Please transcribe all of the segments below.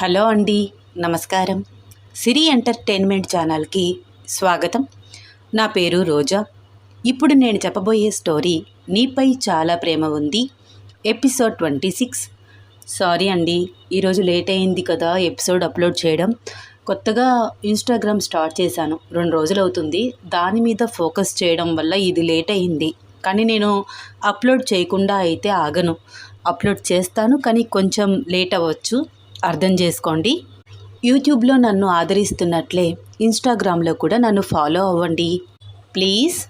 Hello అండి నమస్కారం. సిరి entertainment ఛానల్కి స్వాగతం. నా పేరు రోజా. ఇప్పుడు నేను చెప్పబోయే స్టోరీ నీపై చాలా ప్రేమ ఉంది. Episode twenty six. సారీ అండి ఈరోజు లేట్ అయింది కదా ఎపిసోడ్ అప్లోడ్ చేయడం. కొత్తగా ఇన్స్టాగ్రామ్ స్టార్ట్ చేశాను. రెండు రోజులు అవుతుంది. దాని మీద ఫోకస్ చేయడం వల్ల ఇది లేట్ అయింది. కానీ నేను అప్లోడ్ చేయకుండా అయితే ఆగను. అప్లోడ్ చేస్తాను కానీ కొంచెం లేట్ అవ్వచ్చు. అర్థం చేసుకోండి. యూట్యూబ్లో నన్ను ఆదరిస్తున్నట్లే ఇన్స్టాగ్రామ్లో కూడా నన్ను ఫాలో అవ్వండి. ప్లీజ్.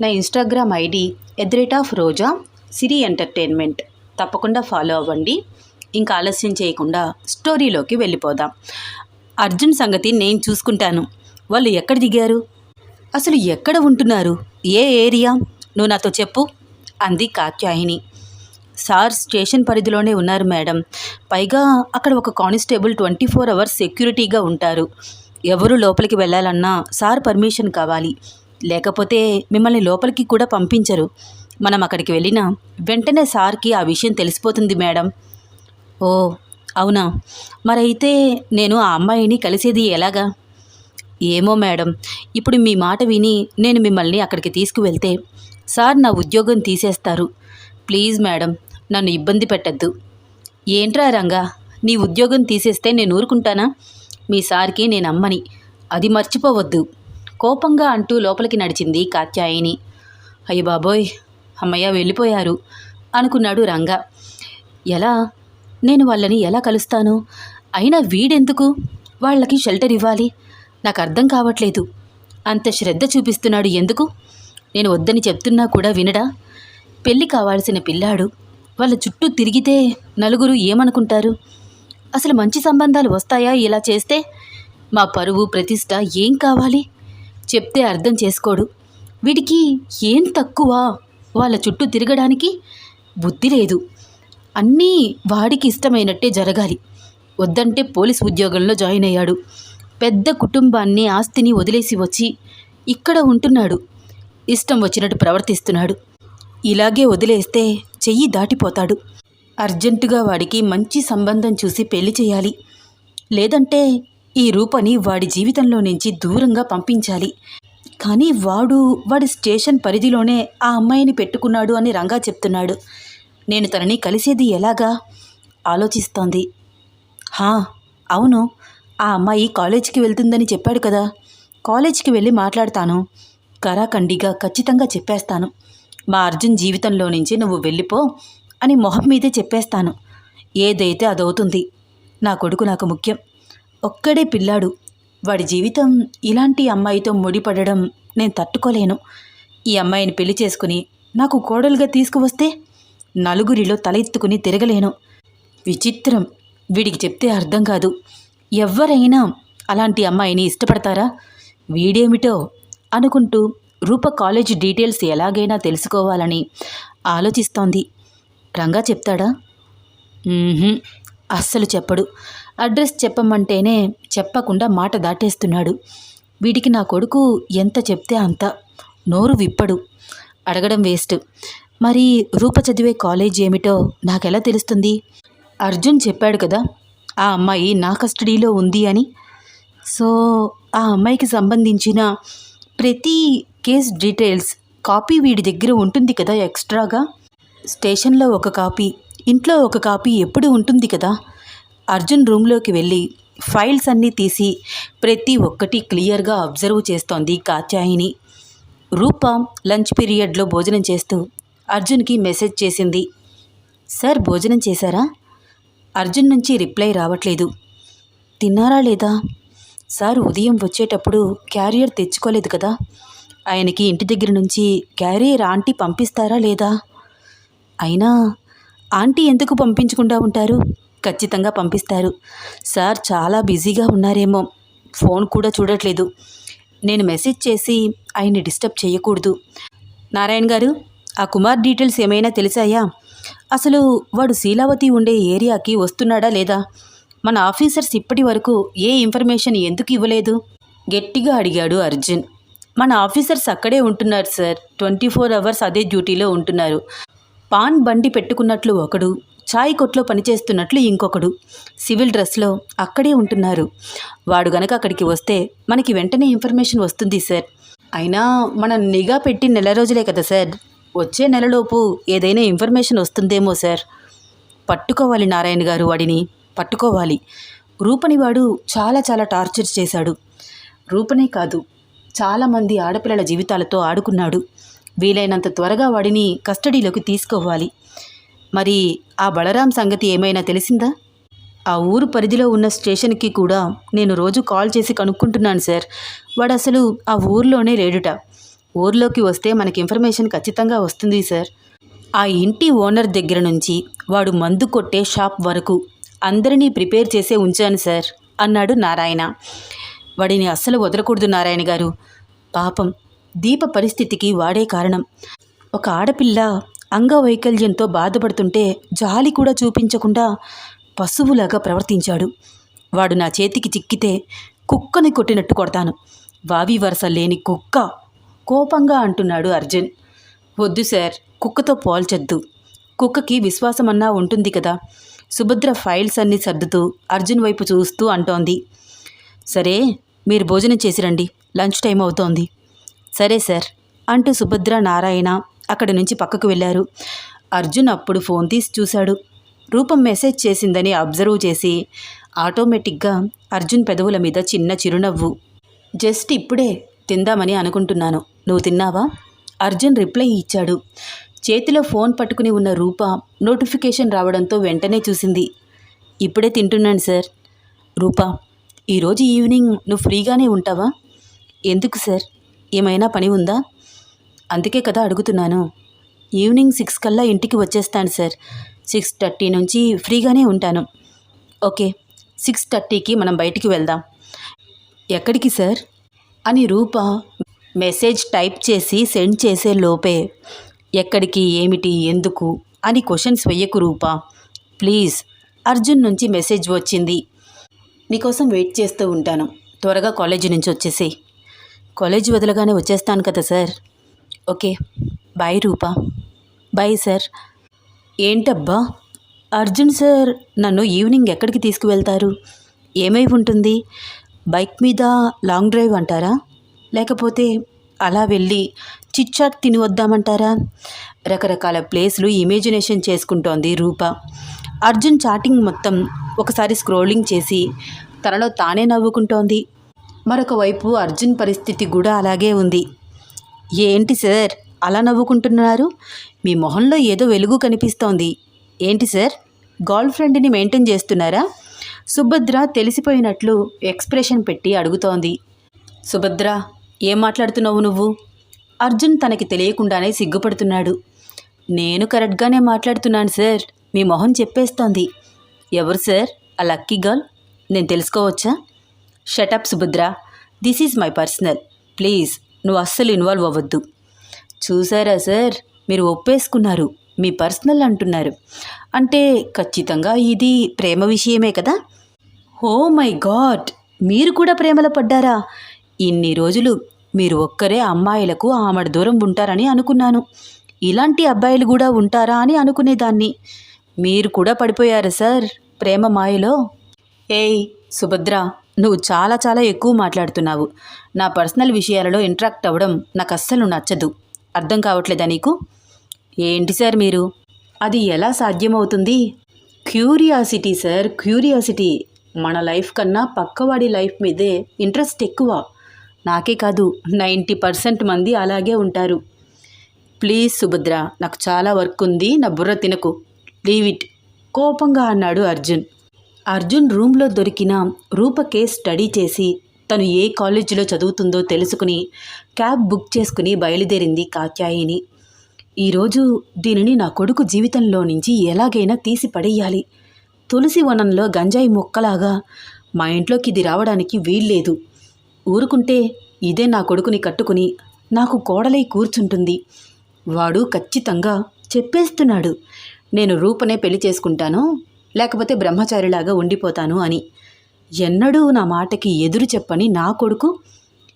నా Instagram ID at rate of Roja Siri entertainment. తప్పకుండా ఫాలో అవ్వండి. ఇంకా ఆలస్యం చేయకుండా స్టోరీలోకి వెళ్ళిపోదాం. అర్జున్ సంగతి నేను చూసుకుంటాను. వాళ్ళు ఎక్కడ దిగారు? అసలు ఎక్కడ ఉంటున్నారు? ఏ ఏరియా? నువ్వు నాతో చెప్పు. అంది కాత్యాయిని. సార్ స్టేషన్ పరిధిలోనే ఉన్నారు మేడం. పైగా అక్కడ ఒక కానిస్టేబుల్ ట్వంటీ ఫోర్ అవర్స్ సెక్యూరిటీగా ఉంటారు. ఎవరు లోపలికి వెళ్ళాలన్నా సార్ పర్మిషన్ కావాలి. లేకపోతే మిమ్మల్ని లోపలికి కూడా పంపించరు. మనం అక్కడికి వెళ్ళినా వెంటనే సార్కి ఆ విషయం తెలిసిపోతుంది మేడం. ఓ అవునా? మరైతే నేను ఆ అమ్మాయిని కలిసేది ఎలాగా? ఏమో మేడం ఇప్పుడు మీ మాట విని నేను మిమ్మల్ని అక్కడికి తీసుకువెళ్తే సార్ నా ఉద్యోగం తీసేస్తారు. ప్లీజ్ మేడం నన్ను ఇబ్బంది పెట్టద్దు. ఏంట్రా రంగా నీ ఉద్యోగం తీసేస్తే నేను ఊరుకుంటానా? మీ సార్కి నేను అమ్మని. అది మర్చిపోవద్దు. కోపంగా అంటూ లోపలికి నడిచింది కాత్యాయిని. అయ్య బాబోయ్ అమ్మయ్య వెళ్ళిపోయారు అనుకున్నాడు రంగా. ఎలా? నేను వాళ్ళని ఎలా కలుస్తాను? అయినా వీడెందుకు? వాళ్ళకి షెల్టర్ ఇవ్వాలి. నాకు అర్థం కావట్లేదు. అంత శ్రద్ధ చూపిస్తున్నాడు ఎందుకు? నేను వద్దని చెప్తున్నా కూడా వినడా? పెళ్ళి కావాల్సిన పిల్లాడు. వాళ్ళ చుట్టూ తిరిగితే నలుగురు ఏమనుకుంటారు? అసలు మంచి సంబంధాలు వస్తాయా ఇలా చేస్తే? మా పరువు ప్రతిష్ట ఏం కావాలి? చెప్తే అర్థం చేసుకోడు. వీడికి ఏం తక్కువ? వాళ్ళ చుట్టూ తిరగడానికి బుద్ధి లేదు. అన్నీ వాడికి ఇష్టమైనట్టే జరగాలి. వద్దంటే పోలీస్ ఉద్యోగంలో జాయిన్ అయ్యాడు. పెద్ద కుటుంబాన్ని ఆస్తిని వదిలేసి వచ్చి ఇక్కడ ఉంటున్నాడు. ఇష్టం వచ్చినట్టు ప్రవర్తిస్తున్నాడు. ఇలాగే వదిలేస్తే చెయ్యి దాటిపోతాడు. అర్జెంటుగా వాడికి మంచి సంబంధం చూసి పెళ్ళి చేయాలి. లేదంటే ఈ రూపని వాడి జీవితంలో నుంచి దూరంగా పంపించాలి. కానీ వాడు వాడి స్టేషన్ పరిధిలోనే ఆ అమ్మాయిని పెట్టుకున్నాడు అని రంగా చెప్తున్నాడు. నేను తనని కలిసేది ఎలాగా? ఆలోచిస్తోంది. హా అవును. ఆ అమ్మాయి కాలేజీకి వెళ్తుందని చెప్పాడు కదా. కాలేజీకి వెళ్ళి మాట్లాడతాను. కరాఖండిగా ఖచ్చితంగా చెప్పేస్తాను. మా అర్జున్ జీవితంలో నుంచి నువ్వు వెళ్ళిపో అని మొహం మీదే చెప్పేస్తాను. ఏదైతే అదవుతుంది నా కొడుకు నాకు ముఖ్యం. ఒక్కడే పిల్లాడు. వాడి జీవితం ఇలాంటి అమ్మాయితో ముడిపడడం నేను తట్టుకోలేను. ఈ అమ్మాయిని పెళ్ళి చేసుకుని నాకు కోడలుగా తీసుకువస్తే నలుగురిలో తల ఎత్తుకుని తిరగలేను. విచిత్రం. వీడికి చెప్తే అర్థం కాదు. ఎవరైనా అలాంటి అమ్మాయిని ఇష్టపడతారా? వీడేమిటో అనుకుంటూ రూప కాలేజ్ డీటెయిల్స్ ఎలాగైనా తెలుసుకోవాలని ఆలోచిస్తోంది. రంగా చెప్తాడా? అస్సలు చెప్పడు. అడ్రస్ చెప్పమంటేనే చెప్పకుండా మాట దాటేస్తున్నాడు. వీడికి నా కొడుకు ఎంత చెప్తే అంత. నోరు విప్పడు. అడగడం వేస్ట్. మరి రూప చదివే కాలేజ్ ఏమిటో నాకెలా తెలుస్తుంది? అర్జున్ చెప్పాడు కదా ఆ అమ్మాయి నా కస్టడీలో ఉంది అని. సో ఆ అమ్మాయికి సంబంధించిన ప్రతి కేస్ డీటెయిల్స్ కాపీ వీడి దగ్గర ఉంటుంది కదా ఎక్స్ట్రాగా? స్టేషన్లో ఒక కాపీ ఇంట్లో ఒక కాపీ ఎప్పుడు ఉంటుంది కదా? అర్జున్ రూమ్లోకి వెళ్ళి ఫైల్స్ అన్నీ తీసి ప్రతి ఒక్కటి క్లియర్గా అబ్జర్వ్ చేస్తోంది కాత్యాయిని. రూప లంచ్ పీరియడ్లో భోజనం చేస్తూ అర్జున్కి మెసేజ్ చేసింది. సార్ భోజనం చేశారా? అర్జున్ నుంచి రిప్లై రావట్లేదు. తిన్నారా లేదా? సార్ ఉదయం వచ్చేటప్పుడు క్యారియర్ తెచ్చుకోలేదు కదా. ఆయనకి ఇంటి దగ్గర నుంచి క్యారియర్ ఆంటీ పంపిస్తారా లేదా? అయినా ఆంటీ ఎందుకు పంపించకుండా ఉంటారు? ఖచ్చితంగా పంపిస్తారు. సార్ చాలా బిజీగా ఉన్నారేమో. ఫోన్ కూడా చూడట్లేదు. నేను మెసేజ్ చేసి ఆయన్ని డిస్టర్బ్ చేయకూడదు. నారాయణ గారు ఆ కుమార్ డీటెయిల్స్ ఏమైనా తెలిసాయా? అసలు వాడు శీలావతి ఉండే ఏరియాకి వస్తున్నాడా లేదా? మన ఆఫీసర్స్ ఇప్పటి వరకు ఏ ఇన్ఫర్మేషన్ ఎందుకు ఇవ్వలేదు? గట్టిగా అడిగాడు అర్జున్. మన ఆఫీసర్స్ అక్కడే ఉంటున్నారు సార్. ట్వంటీ ఫోర్ అవర్స్ అదే డ్యూటీలో ఉంటున్నారు. పాన్ బండి పెట్టుకున్నట్లు ఒకడు ఛాయ్ కొట్లో పనిచేస్తున్నట్లు ఇంకొకడు. సివిల్ డ్రెస్లో అక్కడే ఉంటున్నారు. వాడు గనక అక్కడికి వస్తే మనకి వెంటనే ఇన్ఫర్మేషన్ వస్తుంది సార్. అయినా మనం నిఘా పెట్టి నెల రోజులే కదా సార్. వచ్చే నెలలోపు ఏదైనా ఇన్ఫర్మేషన్ వస్తుందేమో సార్. పట్టుకోవాలి నారాయణ గారు వాడిని. పట్టుకోవాలి. రూపని వాడు చాలా చాలా టార్చర్ చేశాడు. రూపనే కాదు చాలామంది ఆడపిల్లల జీవితాలతో ఆడుకున్నాడు. వీలైనంత త్వరగా వాడిని కస్టడీలోకి తీసుకోవాలి. మరి ఆ బలరాం సంగతి ఏమైనా తెలిసిందా? ఆ ఊరు పరిధిలో ఉన్న స్టేషన్కి కూడా నేను రోజు కాల్ చేసి కనుక్కుంటున్నాను సార్. వాడు అసలు ఆ ఊర్లోనే లేడుట. ఊర్లోకి వస్తే మనకి ఇన్ఫర్మేషన్ ఖచ్చితంగా వస్తుంది సార్. ఆ ఇంటి ఓనర్ దగ్గర నుంచి వాడు మందు కొట్టే షాప్ వరకు అందరినీ ప్రిపేర్ చేసే ఉంచాను సార్ అన్నాడు నారాయణ. వాడిని అస్సలు వదలకూడదు నారాయణ గారు. పాపం దీప పరిస్థితికి వాడే కారణం. ఒక ఆడపిల్ల అంగవైకల్యంతో బాధపడుతుంటే జాలి కూడా చూపించకుండా పశువులాగా ప్రవర్తించాడు. వాడు నా చేతికి చిక్కితే కుక్కని కొట్టినట్టు కొడతాను. వావి వరస లేని కుక్క కోపంగా అంటున్నాడు అర్జున్. వద్దు సార్ కుక్కతో పోల్చొద్దు. కుక్కకి విశ్వాసమన్నా ఉంటుంది కదా. సుభద్ర ఫైల్స్ అన్నీ సర్దుతూ అర్జున్ వైపు చూస్తూ అంటోంది. సరే మీరు భోజనం చేసి రండి. లంచ్ టైం అవుతోంది. సరే సార్ అంటూ సుభద్ర నారాయణ అక్కడి నుంచి పక్కకు వెళ్ళారు. అర్జున్ అప్పుడు ఫోన్ తీసి చూశాడు. రూపం మెసేజ్ చేసిందని అబ్జర్వ్ చేసి ఆటోమేటిక్గా అర్జున్ పెదవుల మీద చిన్న చిరునవ్వు. జస్ట్ ఇప్పుడే తిందామని అనుకుంటున్నాను. నువ్వు తిన్నావా? అర్జున్ రిప్లై ఇచ్చాడు. చేతిలో ఫోన్ పట్టుకుని ఉన్న రూప నోటిఫికేషన్ రావడంతో వెంటనే చూసింది. ఇప్పుడే తింటున్నాను సార్. రూపా ఈరోజు ఈవినింగ్ నువ్వు ఫ్రీగానే ఉంటావా? ఎందుకు సార్? ఏమైనా పని ఉందా? అందుకే కదా అడుగుతున్నాను. ఈవినింగ్ సిక్స్ కల్లా ఇంటికి వచ్చేస్తాను సార్. సిక్స్ థర్టీ నుంచి ఫ్రీగానే ఉంటాను. ఓకే సిక్స్ థర్టీకి మనం బయటికి వెళ్దాం. ఎక్కడికి సార్? అని రూప మెసేజ్ టైప్ చేసి సెండ్ చేసే లోపే ఎక్కడికి ఏమిటి ఎందుకు అని క్వశ్చన్స్ వెయ్యకు రూప. ప్లీజ్ అర్జున్ నుంచి మెసేజ్ వచ్చింది. నీకోసం వెయిట్ చేస్తూ ఉంటాను. త్వరగా కాలేజీ నుంచి వచ్చేసి కాలేజీ వదలగానే వచ్చేస్తాను కదా sir. Okay. Bye Rupa. Bye sir. ఏంటబ్బా? అర్జున్ సార్ నన్ను ఈవినింగ్ ఎక్కడికి తీసుకువెళ్తారు? ఏమై ఉంటుంది? బైక్ మీద లాంగ్ డ్రైవ్ అంటారా? లేకపోతే అలా వెళ్ళి చిట్చాట్ తిని వద్దామంటారా? రకరకాల ప్లేస్లు ఇమేజినేషన్ చేసుకుంటోంది రూప. అర్జున్ చాటింగ్ మొత్తం ఒకసారి స్క్రోలింగ్ చేసి తనలో తానే నవ్వుకుంటోంది. మరొక వైపు అర్జున్ పరిస్థితి కూడా అలాగే ఉంది. ఏంటి సార్ అలా నవ్వుకుంటున్నారు? మీ మొహంలో ఏదో వెలుగు కనిపిస్తోంది. ఏంటి సార్ గర్ల్ ఫ్రెండ్ని మెయింటైన్ చేస్తున్నారా? సుభద్ర తెలిసిపోయినట్లు ఎక్స్ప్రెషన్ పెట్టి అడుగుతోంది. సుభద్ర ఏం మాట్లాడుతున్నావు నువ్వు? అర్జున్ తనకి తెలియకుండానే సిగ్గుపడుతున్నాడు. నేను కరెక్ట్గానే మాట్లాడుతున్నాను సార్. మీ మొహం చెప్పేస్తోంది. ఎవరు సార్? ఆ లక్కీ గర్ల్? నేను తెలుసుకోవచ్చా? Shut up Subhadra. This is my personal please నువ్వు అస్సలు ఇన్వాల్వ్ అవ్వద్దు. చూసారా సార్? మీరు ఒప్పేసుకున్నారు. మీ పర్సనల్ అంటున్నారు. అంటే ఖచ్చితంగా ఇది ప్రేమ విషయమే కదా? ఓ మై గాడ్ మీరు కూడా ప్రేమలో పడ్డారా? ఇన్ని రోజులు మీరు ఒక్కరే అమ్మాయిలకు ఆమెడ దూరం ఉంటారని అనుకున్నాను. ఇలాంటి అబ్బాయిలు కూడా ఉంటారా అని అనుకునేదాన్ని. మీరు కూడా పడిపోయారు సార్? ప్రేమ మాయలో? ఏయ్ సుభద్ర నువ్వు చాలా చాలా ఎక్కువ మాట్లాడుతున్నావు. నా పర్సనల్ విషయాలలో ఇంటరాక్ట్ అవ్వడం నాకు అస్సలు నచ్చదు. అర్థం కావట్లేదా నీకు? ఏంటి సార్ మీరు? అది ఎలా సాధ్యమవుతుంది? Curiosity sir curiosity. మన లైఫ్ కన్నా పక్కవాడి లైఫ్ మీదే ఇంట్రెస్ట్ ఎక్కువ. నాకే కాదు నైంటీ పర్సెంట్ మంది అలాగే ఉంటారు. ప్లీజ్ సుభద్ర నాకు చాలా వర్క్ ఉంది నా బుర్ర తినకు. లీవిట్ కోపంగా అన్నాడు అర్జున్. అర్జున్ రూమ్లో దొరికిన రూపకే స్టడీ చేసి తను ఏ కాలేజీలో చదువుతుందో తెలుసుకుని క్యాబ్ బుక్ చేసుకుని బయలుదేరింది కాత్యాయిని. ఈరోజు దీనిని నా కొడుకు జీవితంలో నుంచి ఎలాగైనా తీసి పడేయాలి. తులసి వనంలో గంజాయి మొక్కలాగా మా ఇంట్లోకి ఇది రావడానికి వీల్లేదు. ఊరుకుంటే ఇదే నా కొడుకుని కట్టుకుని నాకు కోడలై కూర్చుంటుంది. వాడు ఖచ్చితంగా చెప్పేస్తున్నాడు. నేను రూపనే పెళ్ళి చేసుకుంటాను లేకపోతే బ్రహ్మచారిలాగా ఉండిపోతాను అని. ఎన్నడూ నా మాటకి ఎదురు చెప్పని నా కొడుకు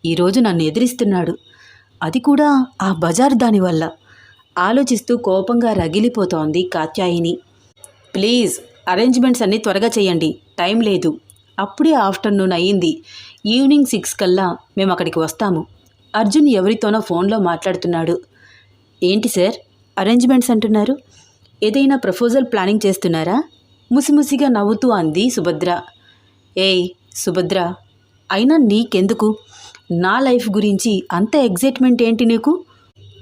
ఈరోజు నన్ను ఎదిరిస్తున్నాడు. అది కూడా ఆ బజార్ దాని వల్ల. ఆలోచిస్తూ కోపంగా రగిలిపోతోంది కాత్యాయిని. ప్లీజ్ అరేంజ్మెంట్స్ అన్నీ త్వరగా చేయండి. టైం లేదు. అప్పుడే ఆఫ్టర్నూన్ అయ్యింది. ఈవినింగ్ సిక్స్ కల్లా మేము అక్కడికి వస్తాము. అర్జున్ ఎవరితోనో ఫోన్లో మాట్లాడుతున్నాడు. ఏంటి సార్ అరేంజ్మెంట్స్ అంటున్నారు? ఏదైనా ప్రపోజల్ ప్లానింగ్ చేస్తున్నారా? ముసిముసిగా నవ్వుతూ అంది సుభద్ర. ఏయ్ సుభద్ర అయినా నీకెందుకు? నా లైఫ్ గురించి అంత ఎగ్జైట్మెంట్ ఏంటి నీకు?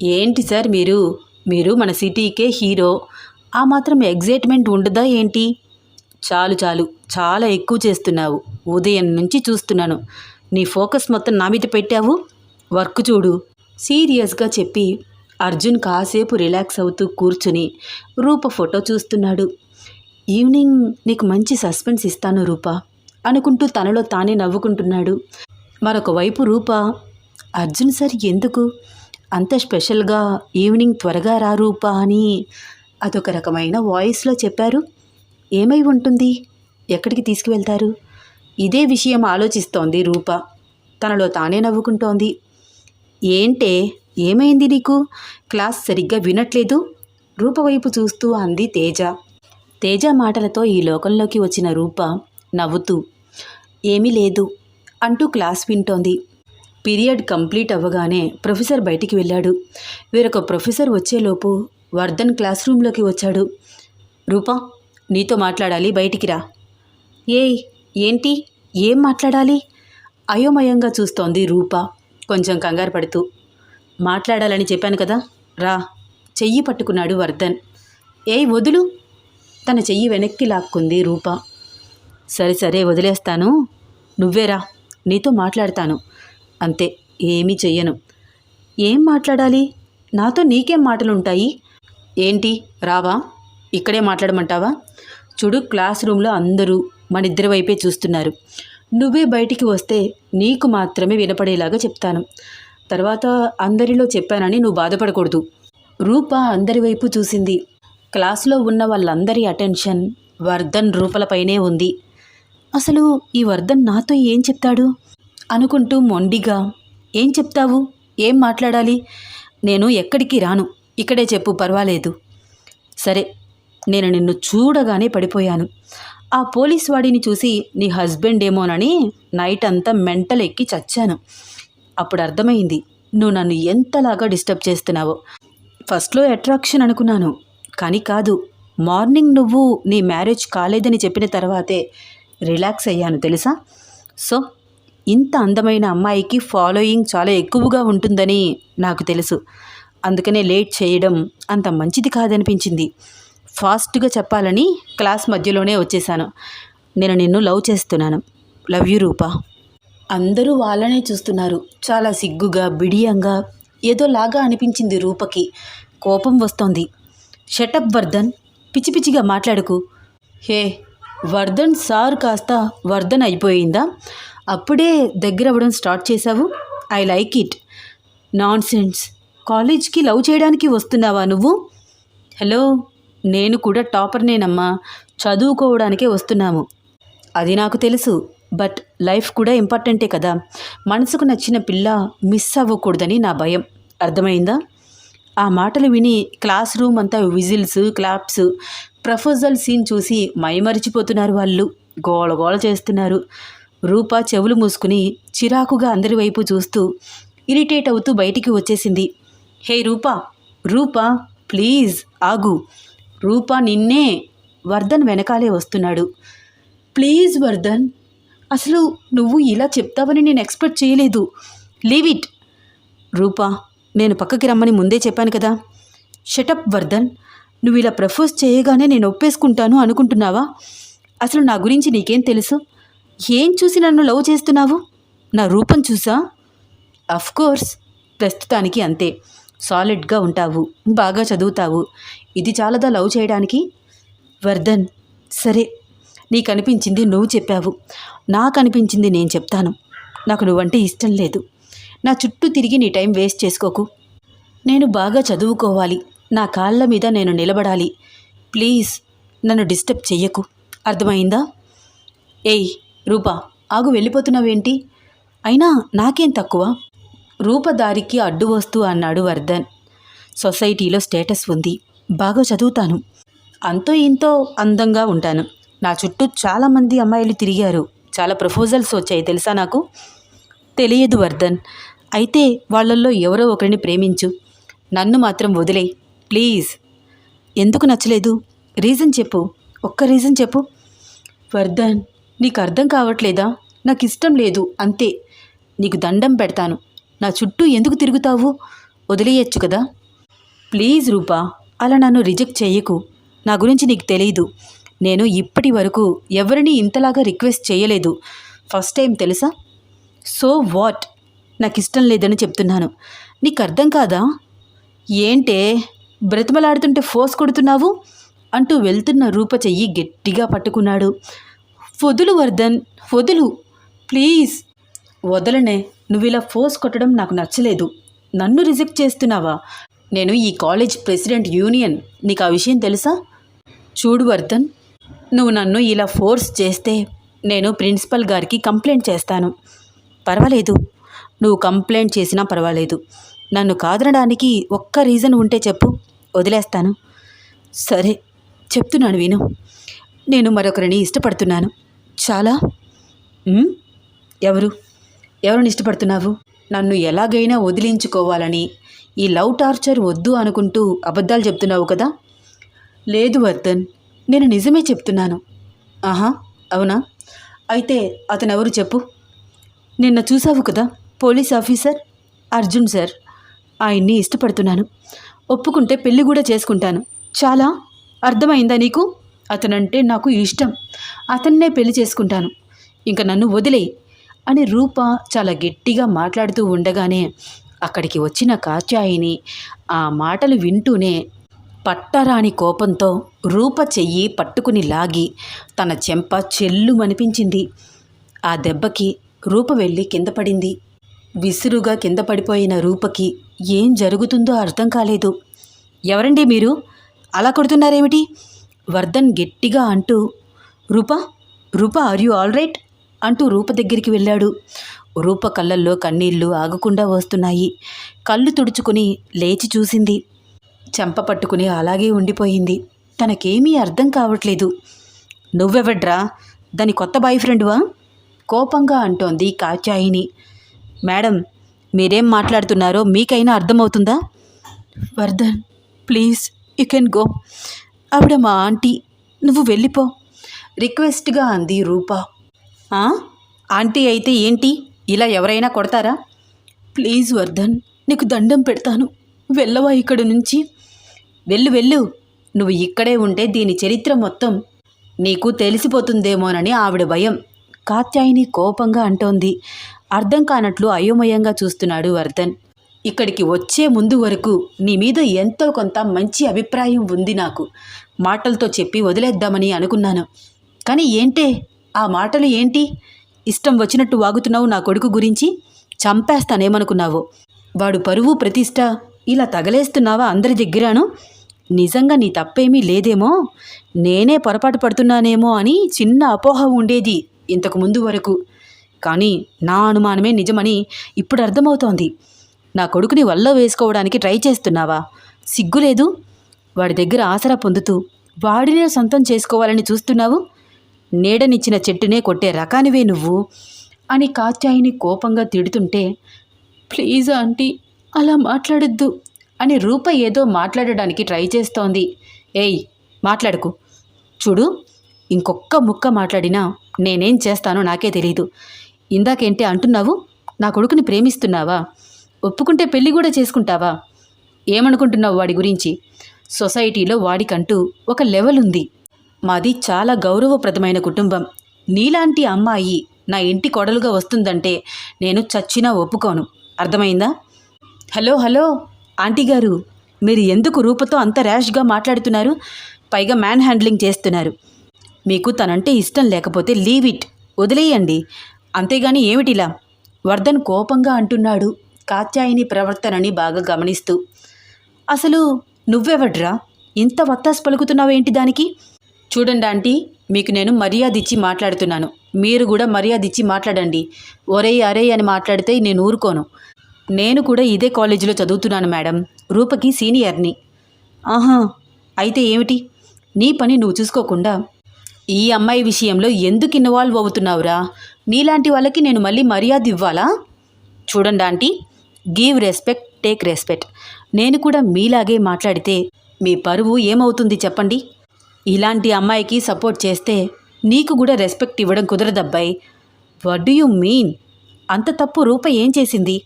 ఏంటి సార్ మీరు? మీరు మన సిటీకే హీరో. ఆ మాత్రం ఎగ్జైట్మెంట్ ఉండదా ఏంటి? చాలు చాలు. చాలా ఎక్కువ చేస్తున్నావు. ఉదయం నుంచి చూస్తున్నాను. నీ ఫోకస్ మొత్తం నా మీద పెట్టావు? వర్క్ చూడు. సీరియస్గా చెప్పి అర్జున్ కాసేపు రిలాక్స్ అవుతూ కూర్చుని రూప ఫోటో చూస్తున్నాడు. ఈవినింగ్ నీకు మంచి సస్పెన్స్ ఇస్తాను రూప అనుకుంటూ తనలో తానే నవ్వుకుంటున్నాడు. మరొక వైపు రూప అర్జున్ సార్ ఎందుకు? అంత స్పెషల్గా ఈవినింగ్ త్వరగా రా రూప అని అదొక రకమైన వాయిస్లో చెప్పారు. ఏమై ఉంటుంది? ఎక్కడికి తీసుకువెళ్తారు? ఇదే విషయం ఆలోచిస్తోంది రూప. తనలో తానే నవ్వుకుంటోంది. ఏంటే? ఏమైంది నీకు? క్లాస్ సరిగ్గా వినట్లేదు? రూప వైపు చూస్తూ అంది తేజ. తేజ మాటలతో ఈ లోకంలోకి వచ్చిన రూప నవ్వుతూ ఏమీ లేదు అంటూ క్లాస్ వింటోంది. పీరియడ్ కంప్లీట్ అవ్వగానే ప్రొఫెసర్ బయటికి వెళ్ళాడు. వేరొక ప్రొఫెసర్ వచ్చేలోపు వర్ధన్ క్లాస్ రూమ్లోకి వచ్చాడు. రూపా నీతో మాట్లాడాలి బయటికి రా. ఏయ్ ఏంటి? ఏం మాట్లాడాలి? అయోమయంగా చూస్తోంది రూప కొంచెం కంగారు పడుతూ. మాట్లాడాలని చెప్పాను కదా? రా. చెయ్యి పట్టుకున్నాడు వర్ధన్. ఏయ్ వదులు. తన చెయ్యి వెనక్కి లాక్కుంది రూప. సరే సరే వదిలేస్తాను. నువ్వేరా నీతో మాట్లాడతాను. అంతే ఏమీ చెయ్యను. ఏం మాట్లాడాలి? నాతో నీకేం మాటలుంటాయి? ఏంటి? రావా? ఇక్కడే మాట్లాడమంటావా? చూడు క్లాస్ రూమ్లో అందరూ మన ఇద్దరి వైపే చూస్తున్నారు. నువ్వే బయటికి వస్తే నీకు మాత్రమే వినపడేలాగా చెప్తాను. తర్వాత అందరిలో చెప్పానని నువ్వు బాధపడకూడదు. రూప అందరి వైపు చూసింది. క్లాసులో ఉన్న వాళ్ళందరి అటెన్షన్ వర్ధన్ రూపలపైనే ఉంది. అసలు ఈ వర్ధన్ నాతో ఏం చెప్తాడు? అనుకుంటూ మొండిగా ఏం చెప్తావు? ఏం మాట్లాడాలి? నేను ఎక్కడికి రాను. ఇక్కడే చెప్పు పర్వాలేదు. సరే నేను నిన్ను చూడగానే పడిపోయాను. ఆ పోలీస్ వాడిని చూసి నీ హస్బెండ్ ఏమోనని నైట్ అంతా మెంటల్ ఎక్కి చచ్చాను. అప్పుడు అర్థమైంది. నువ్వు నన్ను ఎంతలాగా డిస్టర్బ్ చేస్తున్నావో. ఫస్ట్లో అట్రాక్షన్ అనుకున్నాను కానీ కాదు. మార్నింగ్ నువ్వు నీ మ్యారేజ్ కాలేదని చెప్పిన తర్వాతే రిలాక్స్ అయ్యాను తెలుసా? సో ఇంత అందమైన అమ్మాయికి ఫాలోయింగ్ చాలా ఎక్కువగా ఉంటుందని నాకు తెలుసు. అందుకనే లేట్ చేయడం అంత మంచిది కాదనిపించింది. ఫాస్ట్గా చెప్పాలని క్లాస్ మధ్యలోనే వచ్చేసాను. నేను నిన్ను లవ్ చేస్తున్నాను. Love you Rupa. అందరూ వాళ్ళనే చూస్తున్నారు. చాలా సిగ్గుగా బిడియంగా ఏదోలాగా అనిపించింది రూపకి. కోపం వస్తోంది. షటప్ వర్ధన్ పిచ్చి పిచ్చిగా మాట్లాడుకు. హే వర్ధన్ సార్ కాస్త వర్ధన్ అయిపోయిందా? అప్పుడే దగ్గర అవ్వడం స్టార్ట్ చేశావు? I like it. Non sense కాలేజ్కి లవ్ చేయడానికి వస్తున్నావా నువ్వు? హలో నేను కూడా టాపర్నేనమ్మా. చదువుకోవడానికే వస్తున్నాము. అది నాకు తెలుసు. బట్ లైఫ్ కూడా ఇంపార్టెంటే కదా. మనసుకు నచ్చిన పిల్ల మిస్ అవ్వకూడదని నా భయం. అర్థమైందా? ఆ మాటలు విని క్లాస్ రూమ్ అంతా విజిల్స్ క్లాప్స్ ప్రపోజల్ సీన్ చూసి మైమరిచిపోతున్నారు వాళ్ళు. గోల గోల చేస్తున్నారు. రూప చెవులు మూసుకుని చిరాకుగా అందరి వైపు చూస్తూ ఇరిటేట్ అవుతూ బయటికి వచ్చేసింది. హే రూపా! రూపా! ప్లీజ్ ఆగు. రూపా నిన్నే వర్ధన్ వెనకాలే వస్తున్నాడు. ప్లీజ్ వర్ధన్! అసలు నువ్వు ఇలా చెప్తావని నేను ఎక్స్పెక్ట్ చేయలేదు. Leave it. రూపా నేను పక్కకి రమ్మని ముందే చెప్పాను కదా. షటప్ వర్ధన్ నువ్వు ఇలా ప్రపోజ్ చేయగానే నేను ఒప్పేసుకుంటాను అనుకుంటున్నావా? అసలు నా గురించి నీకేం తెలుసు? ఏం చూసి నన్ను లవ్ చేస్తున్నావు? నా రూపం చూసా? అఫ్కోర్స్ ప్రస్తుతానికి అంతే. సాలిడ్గా ఉంటావు బాగా చదువుతావు. ఇది చాలదా లవ్ చేయడానికి? వర్ధన్ సరే. నీకు అనిపించింది నువ్వు చెప్పావు. నాకు అనిపించింది నేను చెప్తాను. నాకు నువ్వంటే ఇష్టం లేదు. నా చుట్టూ తిరిగి నీ టైం వేస్ట్ చేసుకోకు. నేను బాగా చదువుకోవాలి. నా కాళ్ళ మీద నేను నిలబడాలి. ప్లీజ్ నన్ను డిస్టర్బ్ చెయ్యకు. అర్థమైందా? ఏయ్ రూపా ఆగు వెళ్ళిపోతున్నావేంటి? అయినా నాకేం తక్కువ? రూపదారికి అడ్డు వస్తూ అన్నాడు వర్ధన్. సొసైటీలో స్టేటస్ ఉంది. బాగా చదువుతాను. అంతో ఇంతో అందంగా ఉంటాను. నా చుట్టూ చాలామంది అమ్మాయిలు తిరిగారు. చాలా ప్రపోజల్స్ వచ్చాయి తెలుసా నాకు? తెలియదు వర్ధన్ అయితే వాళ్ళల్లో ఎవరో ఒకరిని ప్రేమించు. నన్ను మాత్రం వదిలే ప్లీజ్. ఎందుకు నచ్చలేదు? రీజన్ చెప్పు. ఒక్క రీజన్ చెప్పు. వర్ధన్ నీకు అర్థం కావట్లేదా? నాకు ఇష్టం లేదు అంతే. నీకు దండం పెడతాను. నా చుట్టూ ఎందుకు తిరుగుతావు? వదిలేయచ్చు కదా? ప్లీజ్ రూపా అలా నన్ను రిజెక్ట్ చేయకు నా గురించి నీకు తెలియదు నేను ఇప్పటి వరకు ఎవరిని ఇంతలాగా రిక్వెస్ట్ చేయలేదు. ఫస్ట్ టైం తెలుసా? So what? నాకు ఇష్టం లేదని చెప్తున్నాను. నీకు అర్థం కాదా? ఏంటే? బ్రతిమలాడుతుంటే ఫోర్స్ కొడుతున్నావు? అంటూ వెళ్తున్న రూప చెయ్యి గట్టిగా పట్టుకున్నాడు. వదులు వర్ధన్ వదులు. ప్లీజ్. వదలనే నువ్వు ఇలా ఫోర్స్ కొట్టడం నాకు నచ్చలేదు. నన్ను రిజెక్ట్ చేస్తున్నావా? నేను ఈ కాలేజ్ ప్రెసిడెంట్ యూనియన్. నీకు ఆ విషయం తెలుసా? చూడు వర్ధన్ నువ్వు నన్ను ఇలా ఫోర్స్ చేస్తే నేను ప్రిన్సిపల్ గారికి కంప్లైంట్ చేస్తాను. పర్వాలేదు. నువ్వు కంప్లైంట్ చేసినా పర్వాలేదు. నన్ను కాదనడానికి ఒక్క రీజన్ ఉంటే చెప్పు. వదిలేస్తాను. సరే చెప్తున్నాను విను. నేను మరొకరిని ఇష్టపడుతున్నాను. చాలా? ఎవరు? ఎవరిని ఇష్టపడుతున్నావు? నన్ను ఎలాగైనా వదిలించుకోవాలని ఈ లవ్ టార్చర్ వద్దు అనుకుంటూ అబద్ధాలు చెప్తున్నావు కదా? లేదు వర్ధన్. నేను నిజమే చెప్తున్నాను. ఆహా అవునా? అయితే అతను ఎవరు చెప్పు. నిన్న చూసావు కదా పోలీస్ ఆఫీసర్ అర్జున్ సార్. ఆయన్ని ఇష్టపడుతున్నాను. ఒప్పుకుంటే పెళ్ళి కూడా చేసుకుంటాను. చాలా అర్థమైందా నీకు? అతనంటే నాకు ఇష్టం. అతన్నే పెళ్ళి చేసుకుంటాను. ఇంకా నన్ను వదిలేయి అని రూప చాలా గట్టిగా మాట్లాడుతూ ఉండగానే అక్కడికి వచ్చిన కాత్యాయిని ఆ మాటలు వింటూనే పట్టరాని కోపంతో రూప చెయ్యి పట్టుకుని లాగి తన చెంప చెల్లుమనిపించింది. ఆ దెబ్బకి రూప వెళ్ళి కింద పడింది. విసురుగా కింద పడిపోయిన రూపకి ఏం జరుగుతుందో అర్థం కాలేదు. ఎవరండి మీరు? అలా కొడుతున్నారేమిటి? వర్ధన్ గట్టిగా అంటూ Rupa Rupa are you all right అంటూ రూప దగ్గరికి వెళ్ళాడు. రూప కళ్ళల్లో కన్నీళ్ళు ఆగకుండా వస్తున్నాయి. కళ్ళు తుడుచుకుని లేచి చూసింది. చెంప పట్టుకుని అలాగే ఉండిపోయింది. తనకేమీ అర్థం కావట్లేదు. నువ్వెవడ్రా? దాని కొత్త బాయ్ ఫ్రెండువా? కోపంగా అంటోంది కాచాయిని మేడం మీరేం మాట్లాడుతున్నారో మీకైనా అర్థమవుతుందా? Vardhan please you can go. ఆవిడ మా ఆంటీ. నువ్వు వెళ్ళిపో. రిక్వెస్ట్గా అంది రూప. ఆంటీ అయితే ఏంటి? ఇలా ఎవరైనా కొడతారా? ప్లీజ్ వర్ధన్ నీకు దండం పెడతాను. వెళ్ళవా ఇక్కడి నుంచి? వెళ్ళు వెళ్ళు. నువ్వు ఇక్కడే ఉంటే దీని చరిత్ర మొత్తం నీకు తెలిసిపోతుందేమోనని ఆవిడ భయం. కాత్యాయిని కోపంగా అంటోంది. అర్థం కానట్లు అయోమయంగా చూస్తున్నాడు వర్ధన్ ఇక్కడికి వచ్చే ముందు వరకు నీ మీద ఎంతో కొంత మంచి అభిప్రాయం ఉంది నాకు. మాటలతో చెప్పి వదిలేద్దామని అనుకున్నాను. కానీ ఏంటే? ఆ మాటలు ఏంటి? ఇష్టం వచ్చినట్టు వాగుతున్నావు నా కొడుకు గురించి? చంపేస్తానేమనుకున్నావు? వాడు పరువు ప్రతిష్ట ఇలా తగలేస్తున్నావా అందరి దగ్గరాను? నిజంగా నీ తప్పేమీ లేదేమో? నేనే పొరపాటు పడుతున్నానేమో అని చిన్న అపోహ ఉండేది ఇంతకు ముందు వరకు. కానీ నా అనుమానమే నిజమని ఇప్పుడు అర్థమవుతోంది. నా కొడుకుని వల్ల వేసుకోవడానికి ట్రై చేస్తున్నావా? సిగ్గులేదు? వాడి దగ్గర ఆసరా పొందుతూ వాడినే సొంతం చేసుకోవాలని చూస్తున్నావు? నీడనిచ్చిన చెట్టునే కొట్టే రకానివే నువ్వు? అని కాత్యాయిని కోపంగా తిడుతుంటే ప్లీజ్ ఆంటీ అలా మాట్లాడొద్దు అని రూప ఏదో మాట్లాడడానికి ట్రై చేస్తోంది. ఏయ్ మాట్లాడకు. చూడు ఇంకొక్క ముక్క మాట్లాడినా నేనేం చేస్తానో నాకే తెలీదు. ఇందాకేంటి అంటున్నావు? నా కొడుకుని ప్రేమిస్తున్నావా? ఒప్పుకుంటే పెళ్ళి కూడా చేసుకుంటావా? ఏమనుకుంటున్నావు వాడి గురించి? సొసైటీలో వాడికంటూ ఒక లెవెల్ ఉంది. మాది చాలా గౌరవప్రదమైన కుటుంబం. నీలాంటి అమ్మాయి నా ఇంటి కొడలుగా వస్తుందంటే నేను చచ్చినా ఒప్పుకోను. అర్థమైందా? Hello hello. ఆంటీ గారు మీరు ఎందుకు రూపతో అంత ర్యాష్గా మాట్లాడుతున్నారు? పైగా మ్యాన్ హ్యాండ్లింగ్ చేస్తున్నారు. మీకు తనంటే ఇష్టం లేకపోతే లీవ్ ఇట్. వదిలేయండి. అంతేగాని ఏమిటిలా? వర్ధన్ కోపంగా అంటున్నాడు. కాత్యాయిని ప్రవర్తనని బాగా గమనిస్తూ. అసలు నువ్వెవడ్రా? ఇంత వత్తాసు పలుకుతున్నావేంటి దానికి? చూడండి ఆంటీ మీకు నేను మర్యాద ఇచ్చి మాట్లాడుతున్నాను. మీరు కూడా మర్యాద ఇచ్చి మాట్లాడండి. ఒరే అరే అని మాట్లాడితే నేను ఊరుకోను. నేను కూడా ఇదే కాలేజీలో చదువుతున్నాను మేడం. రూపకి సీనియర్ని. ఆహా అయితే ఏమిటి? నీ పని నువ్వు చూసుకోకుండా ఈ అమ్మాయి విషయంలో ఎందుకు ఇన్వాల్వ్ అవుతున్నావురా? నీలాంటి వాళ్ళకి నేను మళ్ళీ మర్యాద ఇవ్వాలా? చూడండి aunty. Give respect take respect. నేను కూడా మీలాగే మాట్లాడితే మీ పరువు ఏమవుతుంది చెప్పండి? ఇలాంటి అమ్మాయికి సపోర్ట్ చేస్తే నీకు కూడా రెస్పెక్ట్ ఇవ్వడం కుదరదబ్బాయి. What do you mean? అంత తప్పు రూప ఏం చేసింది?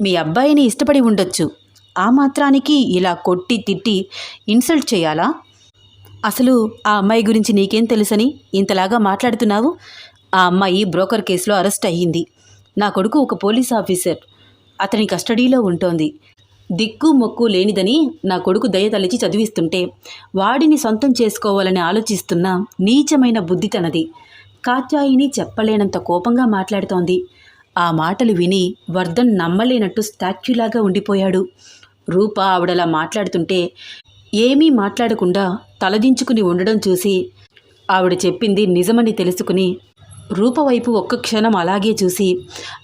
మీ అబ్బాయిని ఇష్టపడి ఉండొచ్చు. ఆ మాత్రానికి ఇలా కొట్టి తిట్టి ఇన్సల్ట్ చేయాలా? అసలు ఆ అమ్మాయి గురించి నీకేం తెలుసని ఇంతలాగా మాట్లాడుతున్నావు? ఆ అమ్మాయి బ్రోకర్ కేసులో అరెస్ట్ అయ్యింది. నా కొడుకు ఒక పోలీస్ ఆఫీసర్. అతని కస్టడీలో ఉంటోంది. దిక్కు మొక్కు లేనిదని నా కొడుకు దయ తలిచి చదివిస్తుంటే వాడిని సొంతం చేసుకోవాలని ఆలోచిస్తున్న నీచమైన బుద్ధి తనది కాత్యాయిని చెప్పలేనంత కోపంగా మాట్లాడుతోంది. ఆ మాటలు విని వర్ధన్ నమ్మలేనట్టు స్టాచ్యూలాగా ఉండిపోయాడు. రూప ఆవిడలా మాట్లాడుతుంటే ఏమీ మాట్లాడకుండా తలదించుకుని ఉండడం చూసి ఆవిడ చెప్పింది నిజమని తెలుసుకుని రూపవైపు ఒక్క క్షణం అలాగే చూసి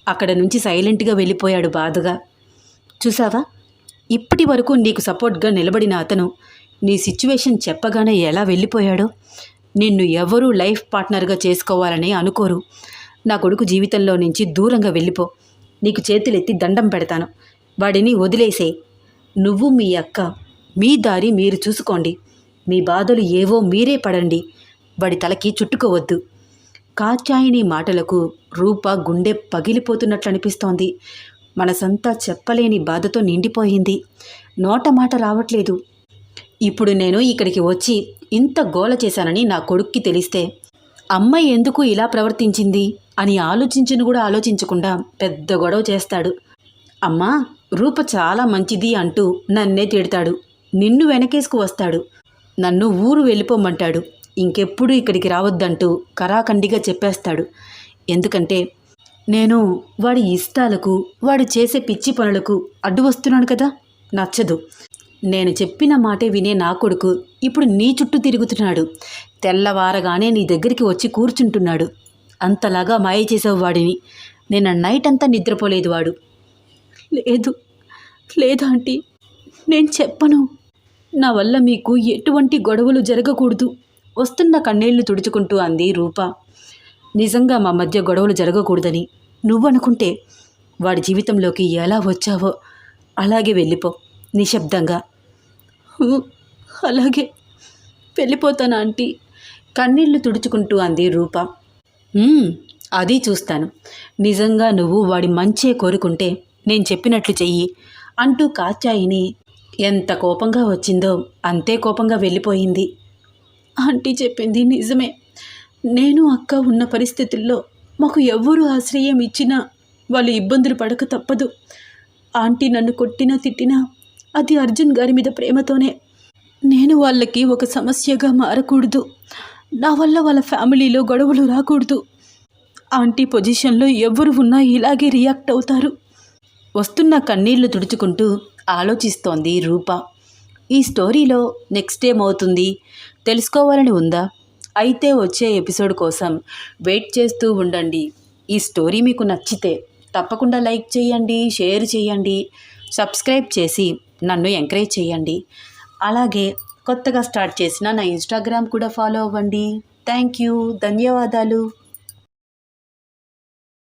అక్కడ నుంచి సైలెంట్గా వెళ్ళిపోయాడు బాధగా. చూసావా? ఇప్పటి వరకు నీకు సపోర్ట్గా నిలబడిన అతను నీ సిచ్యువేషన్ చెప్పగానే ఎలా వెళ్ళిపోయాడో? నిన్ను ఎవరూ లైఫ్ పార్ట్నర్గా చేసుకోవాలని అనుకోరు. నా కొడుకు జీవితంలో నుంచి దూరంగా వెళ్ళిపో. నీకు చేతులెత్తి దండం పెడతాను. వాడిని వదిలేసే. నువ్వు మీ అక్క. మీ దారి మీరు చూసుకోండి. మీ బాధలు ఏవో మీరే పడండి. వాడి తలకి చుట్టుకోవద్దు. కాచాయిని మాటలకు రూప గుండె పగిలిపోతున్నట్లు అనిపిస్తోంది. మనసంతా చెప్పలేని బాధతో నిండిపోయింది. నోట మాట రావట్లేదు. ఇప్పుడు నేను ఇక్కడికి వచ్చి ఇంత గోల చేశానని నా కొడుక్కి తెలిస్తే అమ్మాయి ఎందుకు ఇలా ప్రవర్తించింది? అని ఆలోచించను కూడా ఆలోచించకుండా పెద్ద గొడవ చేస్తాడు. అమ్మా రూప చాలా మంచిది అంటూ నన్నే తిడతాడు. నిన్ను వెనకేసుకు వస్తాడు. నన్ను ఊరు వెళ్ళిపోమంటాడు. ఇంకెప్పుడు ఇక్కడికి రావద్దంటూ కరాఖండిగా చెప్పేస్తాడు. ఎందుకంటే నేను వాడి ఇష్టాలకు వాడు చేసే పిచ్చి పనులకు అడ్డు వస్తున్నాను కదా నచ్చదు. నేను చెప్పిన మాటే వినే నా కొడుకు ఇప్పుడు నీ చుట్టూ తిరుగుతున్నాడు. తెల్లవారగానే నీ దగ్గరికి వచ్చి కూర్చుంటున్నాడు. అంతలాగా మాయ చేసావు వాడిని. నిన్న నైట్ అంతా నిద్రపోలేదు వాడు. లేదు లేదు ఆంటీ. నేను చెప్పను. నా వల్ల మీకు ఎటువంటి గొడవలు జరగకూడదు. వస్తున్న కన్నీళ్ళు తుడుచుకుంటూ అంది రూప. నిజంగా మా మధ్య గొడవలు జరగకూడదని నువ్వనుకుంటే వాడి జీవితంలోకి ఎలా వచ్చావో అలాగే వెళ్ళిపో నిశ్శబ్దంగా. అలాగే వెళ్ళిపోతాను ఆంటీ కన్నీళ్ళు తుడుచుకుంటూ అంది రూప. అది చూస్తాను. నిజంగా నువ్వు వాడి మంచే కోరుకుంటే నేను చెప్పినట్లు చెయ్యి అంటూ కాచాయిని ఎంత కోపంగా వచ్చిందో అంతే కోపంగా వెళ్ళిపోయింది. ఆంటీ చెప్పింది నిజమే. నేను అక్క ఉన్న పరిస్థితుల్లో మాకు ఎవ్వరూ ఆశ్రయం ఇచ్చినా వాళ్ళు ఇబ్బందులు పడక తప్పదు. ఆంటీ నన్ను కొట్టినా తిట్టినా అది అర్జున్ గారి మీద ప్రేమతోనే. నేను వాళ్ళకి ఒక సమస్యగా మారకూడదు. నా వల్ల వాళ్ళ ఫ్యామిలీలో గొడవలు రాకూడదు. ఆంటీ పొజిషన్లో ఎవరు ఉన్నా ఇలాగే రియాక్ట్ అవుతారు. వస్తున్న కన్నీళ్ళు తుడుచుకుంటూ ఆలోచిస్తోంది రూప. ఈ స్టోరీలో నెక్స్ట్ ఏమవుతుంది? తెలుసుకోవాలని ఉందా? అయితే వచ్చే ఎపిసోడ్ కోసం వెయిట్ చేస్తూ ఉండండి. ఈ స్టోరీ మీకు నచ్చితే తప్పకుండా లైక్ చేయండి షేర్ చేయండి సబ్స్క్రైబ్ చేసి నన్ను ఎంకరేజ్ చేయండి. అలాగే కొత్తగా స్టార్ట్ చేసిన నా ఇన్స్టాగ్రామ్ కూడా ఫాలో అవ్వండి. Thank you. ధన్యవాదాలు.